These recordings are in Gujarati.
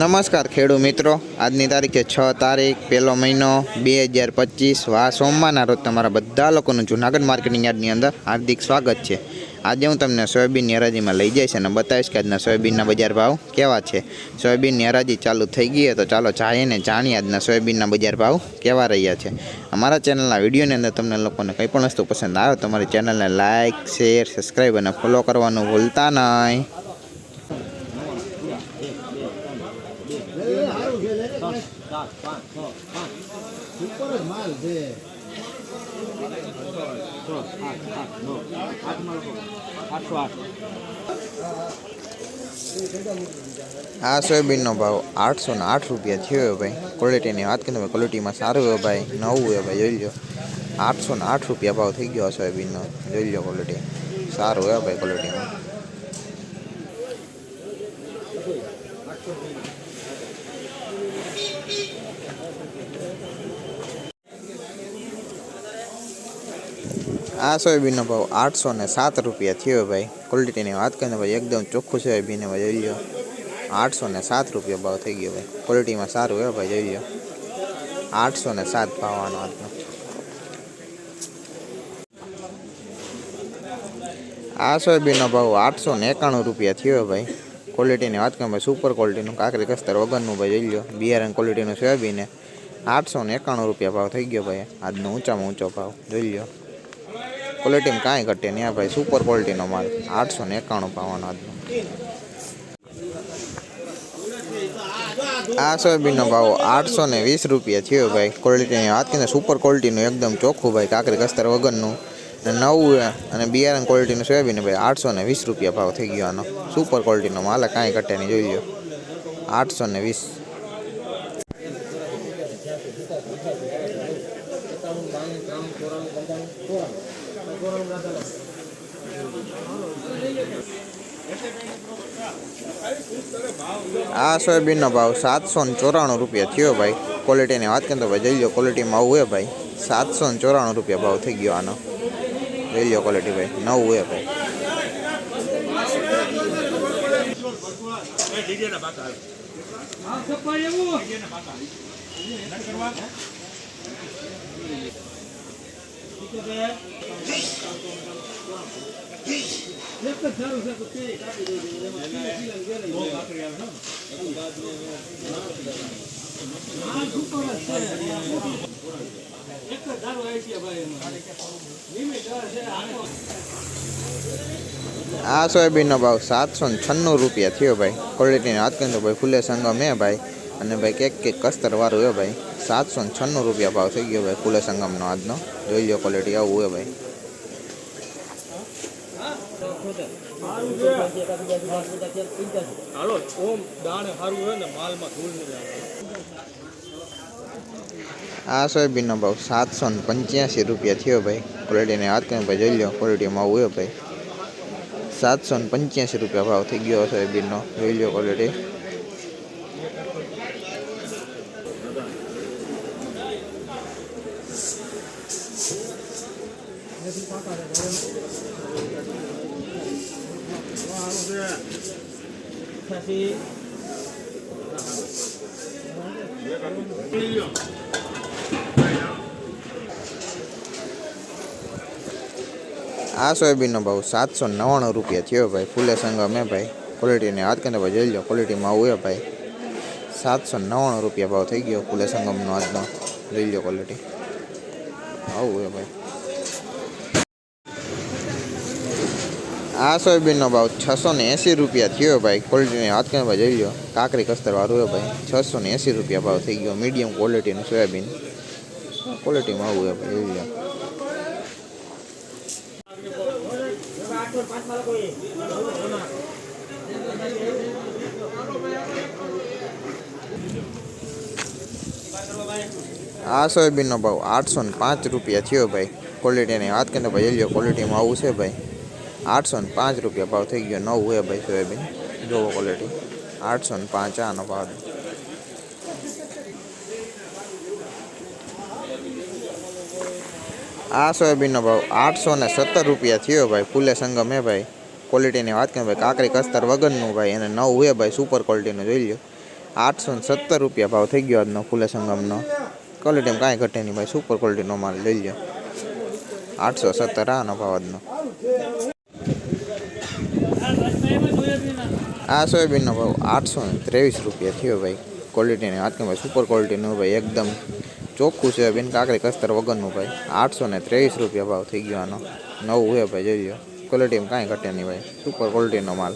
નમસ્કાર ખેડૂત મિત્રો. આજની તારીખે છ તારીખ, પહેલો મહિનો બે હજાર પચીસ, વા સોમવારના રોજ તમારા બધા લોકોનું જૂનાગઢ માર્કેટિંગ યાર્ડની અંદર હાર્દિક સ્વાગત છે. આજે હું તમને સોયાબીનની હરાજીમાં લઈ જઈશ અને બતાવીશ કે આજના સોયાબીનના બજાર ભાવ કેવા છે. સોયાબીનની હરાજી ચાલુ થઈ ગઈ તો ચાલો જાણીએ ને જાણીએ આજના સોયાબીનના બજાર ભાવ કેવા રહ્યા છે. અમારા ચેનલના વિડીયોની અંદર તમને લોકોને કંઈ પણ વસ્તુ પસંદ આવે તો અમારી ચેનલને લાઇક શેર, સબસ્ક્રાઈબ અને ફોલો કરવાનું ભૂલતા નહીં. આ સોયાબીનનો ભાવ આઠસો ને આઠ રૂપિયા થયો ભાઈ. ક્વોલિટીની વાત કરીએ ભાઈ ક્વોલિટીમાં સારું હોય ભાઈ. નવું હોય ભાઈ, જોઈ લો આઠસો ને આઠ રૂપિયા ભાવ થઈ ગયો આ સોયાબીનનો. જોઈ લો ક્વોલિટી સારું હોય ભાઈ ક્વોલિટીમાં આ સોયાબીનનો ભાવ આઠસો ને સાત રૂપિયા થયો ભાઈ. ક્વોલિટીની વાત કરીએ તો ભાઈ, એકદમ ચોખ્ખું સોયાબીન ભાઈ જોઈ લો આઠસો ને સાત રૂપિયા ભાવ થઈ ગયો ભાઈ. ક્વોલિટીમાં સારું હોય, ભાઈ, જોઈ લો આઠસો ને સાત ભાવવાનો આજનો આ સોયાબીનનો ભાવ આઠસો ને એકાણું રૂપિયા થયો ભાઈ. ક્વોલિટીની વાત કરીએ ભાઈ સુપર ક્વોલિટીનું કાકરી કસ્તર વગરનું ભાઈ, જોઈ લો બિયારણ ક્વોલિટીનું સોયાબીન આઠસો ને એકાણું રૂપિયા ભાવ થઈ ગયો ભાઈ. આજનો ઊંચામાં ઊંચો ભાવ, જોઈ લો ક્વોલિટીમાં કાંઈ ઘટે નહીં ભાઈ સુપર ક્વોલિટીનો માલ. આઠસો ને એકાણું પાવાનો આજનો. આ સોયાબીનનો ભાવ આઠસો ને વીસ રૂપિયા થયો ભાઈ. ક્વોલિટીની વાત કરીને સુપર ક્વોલિટીનું એકદમ ચોખ્ખું ભાઈ. કાકરી, કસ્તર વગરનું. અને નવું અને બિયારણ ક્વોલિટીનું સોયાબીન ભાઈ આઠસો ને વીસ રૂપિયા ભાવ થઈ ગયો આનો. સુપર ક્વોલિટીનો માલ કાંઈ ઘટે નહીં, જોઈ લો આઠસો ને વીસ. આ સોયાબીનનો ભાવ સાતસો ને ચોરાણું રૂપિયા થયો ભાઈ. ક્વોલિટીની વાત કરીએ તો ભાઈ, જઈ લો ક્વોલિટીમાં આવું હોય ભાઈ. સાતસો ચોરાણું રૂપિયા ભાવ થઈ ગયો આનો. જઈ લો ક્વોલિટી ભાઈ, નવું હોય ભાઈ. આ સોયાબીનનો ભાવ સાતસો છન્નું રૂપિયા થયો ભાઈ. ક્વોલિટીની વાત કરીએ તો ભાઈ ફૂલે સંગમ હે ભાઈ. અને ભાઈ કેક કેક કસ્તર વાળું હે ભાઈ. સાતસો છન્નું રૂપિયા ભાવ થઈ ગયો ભાઈ ફૂલે સંગમનો આજનો. જોઈ લો ક્વોલિટી આવું હોય ભાઈ. હાલો, ઓમ દાણે સારું હોય ને માલમાં ધૂળ નહીં આ સોયાબીનનો ભાવ સાતસો ને પંચ્યાસી રૂપિયા થયો ભાઈ. ક્વોલિટીની કરીએ ભાઈ જોઈ લો ક્વોલિટીમાં આવ્યો ભાઈ. સાતસો ને પંચ્યાસી રૂપિયા ભાવ થઈ ગયો સોયાબીનનો. જોઈ લો ક્વોલિટી આ સોયાબીનનો ભાવ સાતસો નવ્વાણું રૂપિયા થયો ભાઈ. ફૂલે સંગમ હે ભાઈ. ક્વોલિટીની કરીએ તો ભાઈ જોઈ લો ક્વોલિટીમાં આવું ભાઈ. સાતસો નવ્વાણું રૂપિયા ભાવ થઈ ગયો ફૂલે સંગમનો આજનો. જોઈ લો ક્વોલિટી આવું ભાઈ. આ સોયાબીનનો ભાવ છસો ને એંસી રૂપિયા થયો ભાઈ. ક્વોલિટીની વાત કરીએ ભાઈ, જોઈ લો. કાકરી કસ્તર વાળું હે ભાઈ. છસો ને એંસી રૂપિયા ભાવ થઈ ગયો. મીડિયમ ક્વોલિટીનું સોયાબીન. ક્વોલિટીમાં આવું હે ભાઈ, જોઈ લો. આ સોયાબીનનો ભાવ આઠસો ને પાંચ રૂપિયા થયો ભાઈ. ક્વોલિટીની વાત કરીએ તો ભાઈ લ્યો ક્વોલિટીમાં આવું છે ભાઈ. આઠસો ને પાંચ રૂપિયા ભાવ થઈ ગયો. નવું એ ભાઈ સોયાબીન. જોવો ક્વોલિટી આઠસો ને પાંચ આનો ભાવ. આ સોયાબીનનો ભાવ આઠસો ને સત્તર રૂપિયા થયો ભાઈ. ફૂલે સંગમ હે ભાઈ. ક્વોલિટીની વાત કરીએ ભાઈ કાકરી કસ્તર વગરનું ભાઈ. અને નવું હોય ભાઈ સુપર ક્વોલિટીનું જોઈ લ્યો. આઠસો ને સત્તર રૂપિયા ભાવ થઈ ગયો આજનો ફૂલે સંગમનો. ક્વોલિટીમાં કાંઈ ઘટે નહીં ભાઈ સુપર ક્વોલિટીનો માલ લઈ લો આઠસો સત્તર આનો ભાવ આજનો. આ સોયાબીનનો ભાવ આઠસો ને ત્રેવીસ રૂપિયા થયો ભાઈ. ક્વોલિટીને હાથમાં ભાઈ સુપર ક્વોલિટીનું ભાઈ, એકદમ ચોખ્ખું સોયાબીન, કાકડી, કસ્તર વગરનું ભાઈ. આઠસો ને ત્રેવીસ રૂપિયા ભાવ થઈ ગયો આનો. નવું હોય ભાઈ, જોઈ લો ક્વોલિટીમાં કાંઈ ઘટે નહીં ભાઈ. સુપર ક્વોલિટીનો માલ.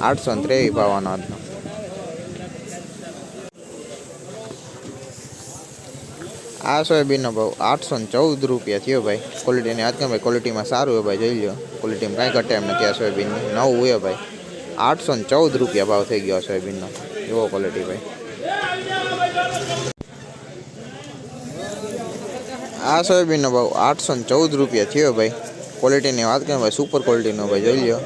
આઠસો ને ત્રેવીસ ભાવવાનો આજનો. આ સોયાબીનનો ભાવ આઠસો ને ચૌદ રૂપિયા થયો ભાઈ. ક્વોલિટીની વાત ભાઈ ક્વોલિટીમાં સારું હોય ભાઈ, જોઈ લો ક્વોલિટીમાં કાંઈ ઘટે એમ નથી આ સોયાબીનની. નવું હોય ભાઈ. આઠસો ને ચૌદ રૂપિયા ભાવ થઈ ગયો સોયાબીનનો. એવો ક્વોલિટી ભાઈ. આ સોયાબીનનો ભાવ આઠસો ચૌદ રૂપિયા થયો ભાઈ. ક્વોલિટીની વાત કરીએ ભાઈ સુપર ક્વોલિટીનો ભાઈ, જોઈ લો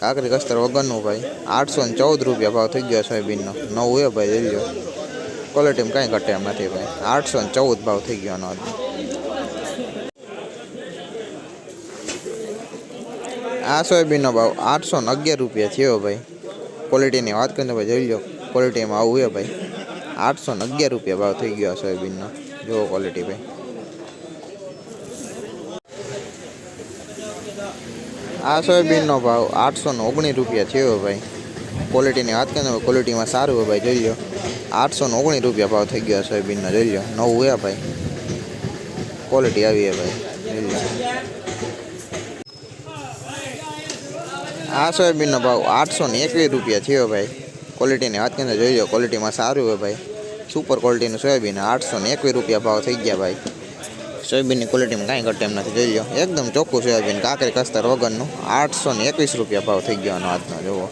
કાકરી કસ્તર વગરનું ભાઈ. આઠસો ચૌદ રૂપિયા ભાવ થઈ ગયો સોયાબીનનો. નવું હોય ભાઈ, જોઈ લો ક્વોલિટીમાં કાંઈ ઘટે એમ નથી ભાઈ. આઠસો ચૌદ ભાવ થઈ ગયો આનો આ સોયાબીનનો ભાવ આઠસો ને અગિયાર રૂપિયા થયો ભાઈ. ક્વોલિટીની વાત કરીને ભાઈ જોઈ લો ક્વોલિટીમાં આવું છે ભાઈ. આઠસો ને અગિયાર રૂપિયા ભાવ થઈ ગયો આ સોયાબીનનો. જુઓ ક્વોલિટી ભાઈ. આ સોયાબીનનો ભાવ આઠસો ને ઓગણીસ રૂપિયા થયો ભાઈ. ક્વોલિટીની વાત કરીને ક્વોલિટીમાં સારું હોય ભાઈ, જોઈ લો. આઠસો ને ઓગણીસ રૂપિયા ભાવ થઈ ગયો સોયાબીનનો, જોઈ લો. નવું હોય ભાઈ. ક્વોલિટી આવી છે ભાઈ, જોઈ લો. આ સોયાબીનનો ભાવ આઠસો ને એકવીસ રૂપિયા થયો ભાઈ. ક્વોલિટીની વાત કરીને જોઈ લો ક્વોલિટીમાં સારું હોય ભાઈ. સુપર ક્વોલિટીનું સોયાબીન આઠસો ને એકવીસ રૂપિયા ભાવ થઈ ગયા ભાઈ. સોયાબીનની ક્વોલિટીમાં કાંઈ ઘટે એમ નથી, જોઈ લો. એકદમ ચોખ્ખું સોયાબીન, કાંકરી કસ્તર વગરનું આઠસો ને એકવીસ રૂપિયા ભાવ થઈ ગયો આનો આજનો, જુઓ.